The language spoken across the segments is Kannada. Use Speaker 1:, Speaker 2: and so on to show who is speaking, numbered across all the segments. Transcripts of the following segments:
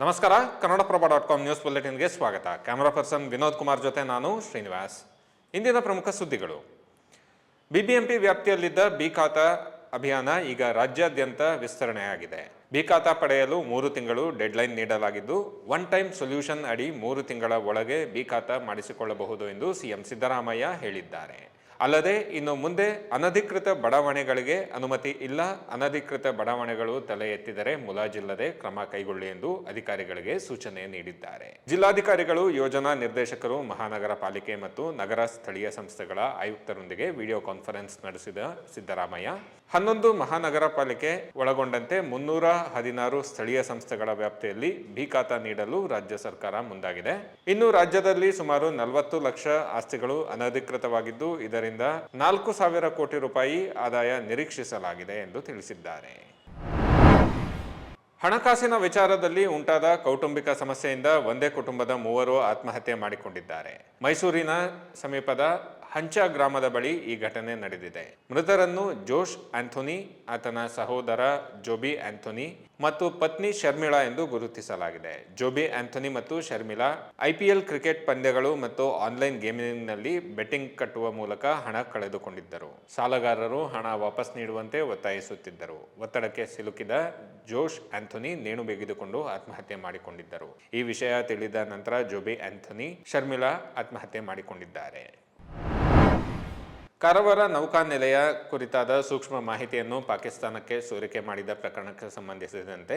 Speaker 1: ನಮಸ್ಕಾರ ಕನ್ನಡಪ್ರಭ ಡಾಟ್ ಕಾಮ್ ನ್ಯೂಸ್ ಬುಲೆಟಿನ್ಗೆ ಸ್ವಾಗತ. ಕ್ಯಾಮರಾ ಪರ್ಸನ್ ವಿನೋದ್ ಕುಮಾರ್ ಜೊತೆ ನಾನು ಶ್ರೀನಿವಾಸ್. ಇಂದಿನ ಪ್ರಮುಖ ಸುದ್ದಿಗಳು. ಬಿಬಿಎಂಪಿ ವ್ಯಾಪ್ತಿಯಲ್ಲಿದ್ದ ಬಿ ಖಾತಾ ಅಭಿಯಾನ ಈಗ ರಾಜ್ಯಾದ್ಯಂತ ವಿಸ್ತರಣೆಯಾಗಿದೆ. ಬಿ ಖಾತಾ ಪಡೆಯಲು ಮೂರು ತಿಂಗಳು ಡೆಡ್ಲೈನ್ ನೀಡಲಾಗಿದ್ದು ಒನ್ ಟೈಮ್ ಸೊಲ್ಯೂಷನ್ ಅಡಿ ಮೂರು ತಿಂಗಳ ಒಳಗೆ ಬಿ ಖಾತಾ ಮಾಡಿಸಿಕೊಳ್ಳಬಹುದು ಎಂದು ಸಿಎಂ ಸಿದ್ದರಾಮಯ್ಯ ಹೇಳಿದ್ದಾರೆ. ಅಲ್ಲದೆ ಇನ್ನು ಮುಂದೆ ಅನಧಿಕೃತ ಬಡಾವಣೆಗಳಿಗೆ ಅನುಮತಿ ಇಲ್ಲ. ಅನಧಿಕೃತ ಬಡಾವಣೆಗಳು ತಲೆ ಎತ್ತಿದರೆ ಮುಲಾಜಿಲ್ಲದೆ ಕ್ರಮ ಕೈಗೊಳ್ಳಿ ಎಂದು ಅಧಿಕಾರಿಗಳಿಗೆ ಸೂಚನೆ ನೀಡಿದ್ದಾರೆ. ಜಿಲ್ಲಾಧಿಕಾರಿಗಳು, ಯೋಜನಾ ನಿರ್ದೇಶಕರು, ಮಹಾನಗರ ಪಾಲಿಕೆ ಮತ್ತು ನಗರ ಸ್ಥಳೀಯ ಸಂಸ್ಥೆಗಳ ಆಯುಕ್ತರೊಂದಿಗೆ ವಿಡಿಯೋ ಕಾನ್ಫರೆನ್ಸ್ ನಡೆಸಿದ ಸಿದ್ದರಾಮಯ್ಯ ಹನ್ನೊಂದು ಮಹಾನಗರ ಪಾಲಿಕೆ ಒಳಗೊಂಡಂತೆ ಮುನ್ನೂರ ಹದಿನಾರು ಸ್ಥಳೀಯ ಸಂಸ್ಥೆಗಳ ವ್ಯಾಪ್ತಿಯಲ್ಲಿ ಬಿ ನೀಡಲು ರಾಜ್ಯ ಸರ್ಕಾರ ಮುಂದಾಗಿದೆ. ಇನ್ನು ರಾಜ್ಯದಲ್ಲಿ ಸುಮಾರು ನಲವತ್ತು ಲಕ್ಷ ಆಸ್ತಿಗಳು ಅನಧಿಕೃತವಾಗಿದ್ದು, ಇದರಿಂದ ನಾಲ್ಕು ಸಾವಿರ ಕೋಟಿ ರೂಪಾಯಿ ಆದಾಯ ನಿರೀಕ್ಷಿಸಲಾಗಿದೆ ಎಂದು ತಿಳಿಸಿದ್ದಾರೆ. ಹಣಕಾಸಿನ ವಿಚಾರದಲ್ಲಿ ಉಂಟಾದ ಕೌಟುಂಬಿಕ ಸಮಸ್ಯೆಯಿಂದ ಒಂದೇ ಕುಟುಂಬದ ಮೂವರು ಆತ್ಮಹತ್ಯೆ ಮಾಡಿಕೊಂಡಿದ್ದಾರೆ. ಮೈಸೂರಿನ ಸಮೀಪದ ಹಂಚ ಗ್ರಾಮದ ಬಳಿ ಈ ಘಟನೆ ನಡೆದಿದೆ. ಮೃತರನ್ನು ಜೋಶ್ ಆಂಥೋನಿ, ಆತನ ಸಹೋದರ ಜೋಬಿ ಆಂಥೋನಿ ಮತ್ತು ಪತ್ನಿ ಶರ್ಮಿಳಾ ಎಂದು ಗುರುತಿಸಲಾಗಿದೆ. ಜೋಬಿ ಆಂಥೋನಿ ಮತ್ತು ಶರ್ಮಿಳಾ ಐಪಿಎಲ್ ಕ್ರಿಕೆಟ್ ಪಂದ್ಯಗಳು ಮತ್ತು ಆನ್ಲೈನ್ ಗೇಮಿಂಗ್ನಲ್ಲಿ ಬೆಟ್ಟಿಂಗ್ ಕಟ್ಟುವ ಮೂಲಕ ಹಣ ಕಳೆದುಕೊಂಡಿದ್ದರು. ಸಾಲಗಾರರು ಹಣ ವಾಪಸ್ ನೀಡುವಂತೆ ಒತ್ತಾಯಿಸುತ್ತಿದ್ದರು. ಒತ್ತಡಕ್ಕೆ ಸಿಲುಕಿದ ಜೋಶ್ ಆಂಥೋನಿ ನೇಣು ಬಿಗಿದುಕೊಂಡು ಆತ್ಮಹತ್ಯೆ ಮಾಡಿಕೊಂಡಿದ್ದರು. ಈ ವಿಷಯ ತಿಳಿದ ನಂತರ ಜೋಬಿ ಆಂಥೋನಿ, ಶರ್ಮಿಳಾ ಆತ್ಮಹತ್ಯೆ ಮಾಡಿಕೊಂಡಿದ್ದಾರೆ. ಕಾರವಾರ ನೌಕಾನೆಲೆಯ ಕುರಿತಾದ ಸೂಕ್ಷ್ಮ ಮಾಹಿತಿಯನ್ನು ಪಾಕಿಸ್ತಾನಕ್ಕೆ ಸೋರಿಕೆ ಮಾಡಿದ ಪ್ರಕರಣಕ್ಕೆ ಸಂಬಂಧಿಸಿದಂತೆ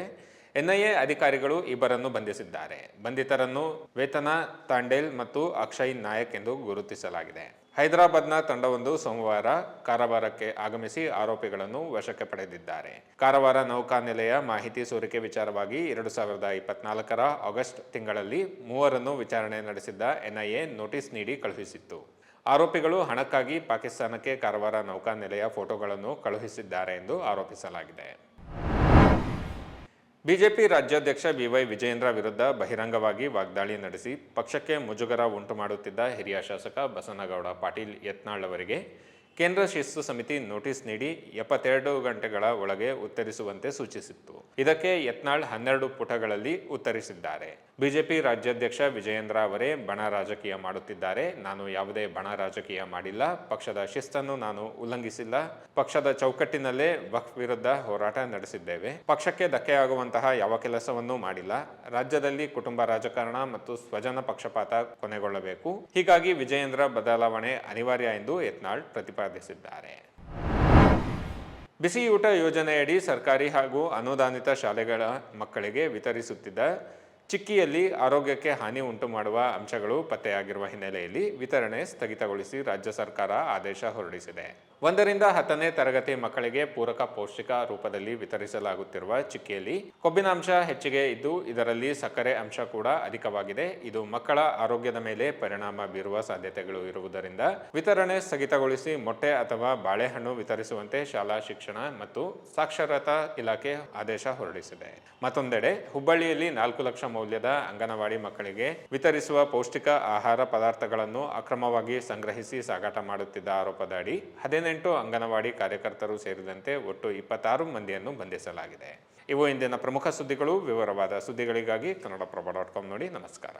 Speaker 1: ಎನ್ಐಎ ಅಧಿಕಾರಿಗಳು ಇಬ್ಬರನ್ನು ಬಂಧಿಸಿದ್ದಾರೆ. ಬಂಧಿತರನ್ನು ವೇತನ, ತಾಂಡೇಲ್ ಮತ್ತು ಅಕ್ಷಯ್ ನಾಯಕ್ ಎಂದು ಗುರುತಿಸಲಾಗಿದೆ. ಹೈದರಾಬಾದ್ನ ತಂಡವೊಂದು ಸೋಮವಾರ ಕಾರವಾರಕ್ಕೆ ಆಗಮಿಸಿ ಆರೋಪಿಗಳನ್ನು ವಶಕ್ಕೆ ಪಡೆದಿದ್ದಾರೆ. ಕಾರವಾರ ನೌಕಾನೆಲೆಯ ಮಾಹಿತಿ ಸೋರಿಕೆ ವಿಚಾರವಾಗಿ ಎರಡು ಸಾವಿರದ ಇಪ್ಪತ್ನಾಲ್ಕರ ಆಗಸ್ಟ್ ತಿಂಗಳಲ್ಲಿ ಮೂವರನ್ನು ವಿಚಾರಣೆ ನಡೆಸಿದ್ದ ಎನ್ಐಎ ನೋಟಿಸ್ ನೀಡಿ ಕಳುಹಿಸಿತ್ತು. ಆರೋಪಿಗಳು ಹಣಕ್ಕಾಗಿ ಪಾಕಿಸ್ತಾನಕ್ಕೆ ಕಾರವಾರ ನೌಕಾನೆಲೆಯ ಫೋಟೋಗಳನ್ನು ಕಳುಹಿಸಿದ್ದಾರೆ ಎಂದು ಆರೋಪಿಸಲಾಗಿದೆ. ಬಿಜೆಪಿ ರಾಜ್ಯಾಧ್ಯಕ್ಷ ಬಿವೈ ವಿಜಯೇಂದ್ರ ವಿರುದ್ಧ ಬಹಿರಂಗವಾಗಿ ವಾಗ್ದಾಳಿ ನಡೆಸಿ ಪಕ್ಷಕ್ಕೆ ಮುಜುಗರ ಉಂಟು ಮಾಡುತ್ತಿದ್ದ ಹಿರಿಯ ಶಾಸಕ ಬಸನಗೌಡ ಪಾಟೀಲ್ ಯತ್ನಾಳ್ ಅವರಿಗೆ ಕೇಂದ್ರ ಶಿಸ್ತು ಸಮಿತಿ ನೋಟಿಸ್ ನೀಡಿ ಎಪ್ಪತ್ತೆರಡು ಗಂಟೆಗಳ ಒಳಗೆ ಉತ್ತರಿಸುವಂತೆ ಸೂಚಿಸಿತ್ತು. ಇದಕ್ಕೆ ಯತ್ನಾಳ್ ಹನ್ನೆರಡು ಪುಟಗಳಲ್ಲಿ ಉತ್ತರಿಸಿದ್ದಾರೆ. ಬಿಜೆಪಿ ರಾಜ್ಯಾಧ್ಯಕ್ಷ ವಿಜಯೇಂದ್ರ ಅವರೇ ಬಣ ರಾಜಕೀಯ ಮಾಡುತ್ತಿದ್ದಾರೆ. ನಾನು ಯಾವುದೇ ಬಣ ರಾಜಕೀಯ ಮಾಡಿಲ್ಲ. ಪಕ್ಷದ ಶಿಸ್ತನ್ನು ನಾನು ಉಲ್ಲಂಘಿಸಿಲ್ಲ. ಪಕ್ಷದ ಚೌಕಟ್ಟಿನಲ್ಲೇ ವಕ್ಫ್ ವಿರುದ್ಧ ಹೋರಾಟ ನಡೆಸಿದ್ದೇವೆ. ಪಕ್ಷಕ್ಕೆ ಧಕ್ಕೆಯಾಗುವಂತಹ ಯಾವ ಕೆಲಸವನ್ನೂ ಮಾಡಿಲ್ಲ. ರಾಜ್ಯದಲ್ಲಿ ಕುಟುಂಬ ರಾಜಕಾರಣ ಮತ್ತು ಸ್ವಜನ ಪಕ್ಷಪಾತ ಕೊನೆಗೊಳ್ಳಬೇಕು. ಹೀಗಾಗಿ ವಿಜಯೇಂದ್ರ ಬದಲಾವಣೆ ಅನಿವಾರ್ಯ ಎಂದು ಯತ್ನಾಳ್ ಪ್ರತಿಪಾದಿಸಿದ್ದಾರೆ. ಬಿಸಿಯೂಟ ಯೋಜನೆಯಡಿ ಸರ್ಕಾರಿ ಹಾಗೂ ಅನುದಾನಿತ ಶಾಲೆಗಳ ಮಕ್ಕಳಿಗೆ ವಿತರಿಸುತ್ತಿದ್ದ ಚಿಕ್ಕಿಯಲ್ಲಿ ಆರೋಗ್ಯಕ್ಕೆ ಹಾನಿ ಉಂಟು ಮಾಡುವ ಅಂಶಗಳು ಪತ್ತೆಯಾಗಿರುವ ಹಿನ್ನೆಲೆಯಲ್ಲಿ ವಿತರಣೆ ಸ್ಥಗಿತಗೊಳಿಸಿ ರಾಜ್ಯ ಸರ್ಕಾರ ಆದೇಶ ಹೊರಡಿಸಿದೆ. ಒಂದರಿಂದ ಹತ್ತನೇ ತರಗತಿ ಮಕ್ಕಳಿಗೆ ಪೂರಕ ಪೌಷ್ಟಿಕ ರೂಪದಲ್ಲಿ ವಿತರಿಸಲಾಗುತ್ತಿರುವ ಚಿಕ್ಕಿಯಲ್ಲಿ ಕೊಬ್ಬಿನಾಂಶ ಹೆಚ್ಚಿಗೆ ಇದ್ದು ಇದರಲ್ಲಿ ಸಕ್ಕರೆ ಅಂಶ ಕೂಡ ಅಧಿಕವಾಗಿದೆ. ಇದು ಮಕ್ಕಳ ಆರೋಗ್ಯದ ಮೇಲೆ ಪರಿಣಾಮ ಬೀರುವ ಸಾಧ್ಯತೆಗಳು ಇರುವುದರಿಂದ ವಿತರಣೆ ಸ್ಥಗಿತಗೊಳಿಸಿ ಮೊಟ್ಟೆ ಅಥವಾ ಬಾಳೆಹಣ್ಣು ವಿತರಿಸುವಂತೆ ಶಾಲಾ ಶಿಕ್ಷಣ ಮತ್ತು ಸಾಕ್ಷರತಾ ಇಲಾಖೆ ಆದೇಶ ಹೊರಡಿಸಿದೆ. ಮತ್ತೊಂದೆಡೆ ಹುಬ್ಬಳ್ಳಿಯಲ್ಲಿ ನಾಲ್ಕು ಲಕ್ಷ ಮೌಲ್ಯದ ಅಂಗನವಾಡಿ ಮಕ್ಕಳಿಗೆ ವಿತರಿಸುವ ಪೌಷ್ಟಿಕ ಆಹಾರ ಪದಾರ್ಥಗಳನ್ನು ಅಕ್ರಮವಾಗಿ ಸಂಗ್ರಹಿಸಿ ಸಾಗಾಟ ಮಾಡುತ್ತಿದ್ದ ಆರೋಪದ ಅಡಿ ಹದಿನೆಂಟು ಅಂಗನವಾಡಿ ಕಾರ್ಯಕರ್ತರು ಸೇರಿದಂತೆ ಒಟ್ಟು ಇಪ್ಪತ್ತಾರು ಮಂದಿಯನ್ನು ಬಂಧಿಸಲಾಗಿದೆ. ಇವು ಇಂದಿನ ಪ್ರಮುಖ ಸುದ್ದಿಗಳು. ವಿವರವಾದ ಸುದ್ದಿಗಳಿಗಾಗಿ ಕನ್ನಡಪ್ರಭ ಡಾಟ್ ಕಾಮ್ ನೋಡಿ ನಮಸ್ಕಾರ.